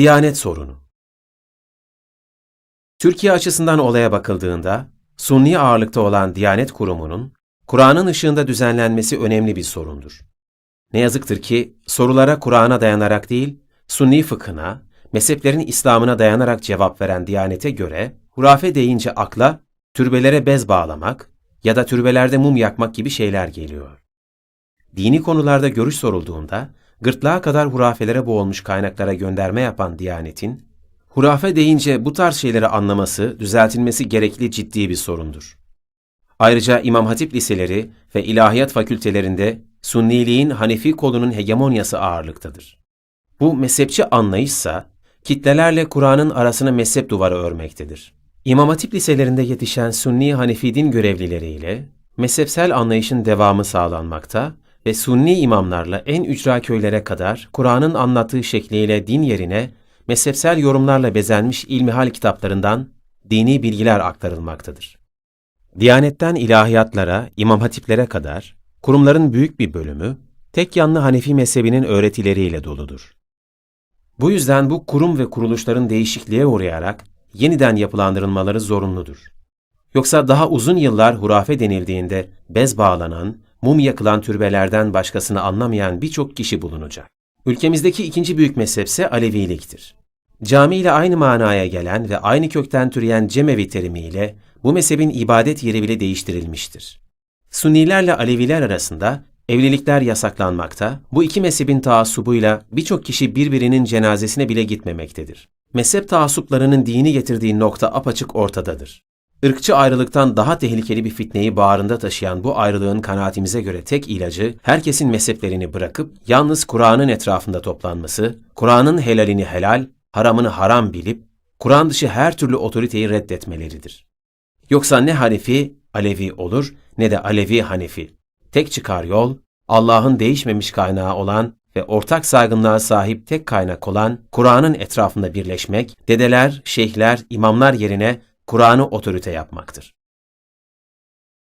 Diyanet sorunu Türkiye açısından olaya bakıldığında, Sunni ağırlıkta olan Diyanet Kurumu'nun, Kur'an'ın ışığında düzenlenmesi önemli bir sorundur. Ne yazıktır ki sorulara Kur'an'a dayanarak değil, Sunni fıkhına, mezheplerin İslam'ına dayanarak cevap veren Diyanet'e göre, hurafe deyince akla türbelere bez bağlamak ya da türbelerde mum yakmak gibi şeyler geliyor. Dini konularda görüş sorulduğunda, gırtlağa kadar hurafelere boğulmuş kaynaklara gönderme yapan Diyanet'in, hurafe deyince bu tarz şeyleri anlaması, düzeltilmesi gerekli ciddi bir sorundur. Ayrıca İmam Hatip liseleri ve ilahiyat fakültelerinde Sunniliğin Hanefi kolunun hegemonyası ağırlıktadır. Bu mezhepçi anlayışsa, kitlelerle Kur'an'ın arasına mezhep duvarı örmektedir. İmam Hatip liselerinde yetişen Sunni Hanefi din görevlileriyle mezhepsel anlayışın devamı sağlanmakta ve Sunni imamlarla en ücra köylere kadar Kur'an'ın anlattığı şekliyle din yerine mezhepsel yorumlarla bezenmiş ilmihal kitaplarından dini bilgiler aktarılmaktadır. Diyanetten ilahiyatlara, imam hatiplere kadar kurumların büyük bir bölümü tek yanlı Hanefi mezhebinin öğretileriyle doludur. Bu yüzden bu kurum ve kuruluşların değişikliğe uğrayarak yeniden yapılandırılmaları zorunludur. Yoksa daha uzun yıllar hurafe denildiğinde bez bağlanan, mum yakılan türbelerden başkasını anlamayan birçok kişi bulunacak. Ülkemizdeki ikinci büyük mezhepse Aleviliktir. Cami ile aynı manaya gelen ve aynı kökten türeyen Cemevi terimiyle bu mezhebin ibadet yeri bile değiştirilmiştir. Sunnilerle Aleviler arasında evlilikler yasaklanmakta, bu iki mezhebin taassubuyla birçok kişi birbirinin cenazesine bile gitmemektedir. Mezhep taassuplarının dini getirdiği nokta apaçık ortadadır. Irkçı ayrılıktan daha tehlikeli bir fitneyi bağrında taşıyan bu ayrılığın kanaatimize göre tek ilacı, herkesin mezheplerini bırakıp yalnız Kur'an'ın etrafında toplanması, Kur'an'ın helalini helal, haramını haram bilip, Kur'an dışı her türlü otoriteyi reddetmeleridir. Yoksa ne Hanefi, Alevi olur ne de Alevi Hanefi. Tek çıkar yol, Allah'ın değişmemiş kaynağı olan ve ortak saygınlığa sahip tek kaynak olan Kur'an'ın etrafında birleşmek, dedeler, şeyhler, imamlar yerine Kur'an'ı otorite yapmaktır.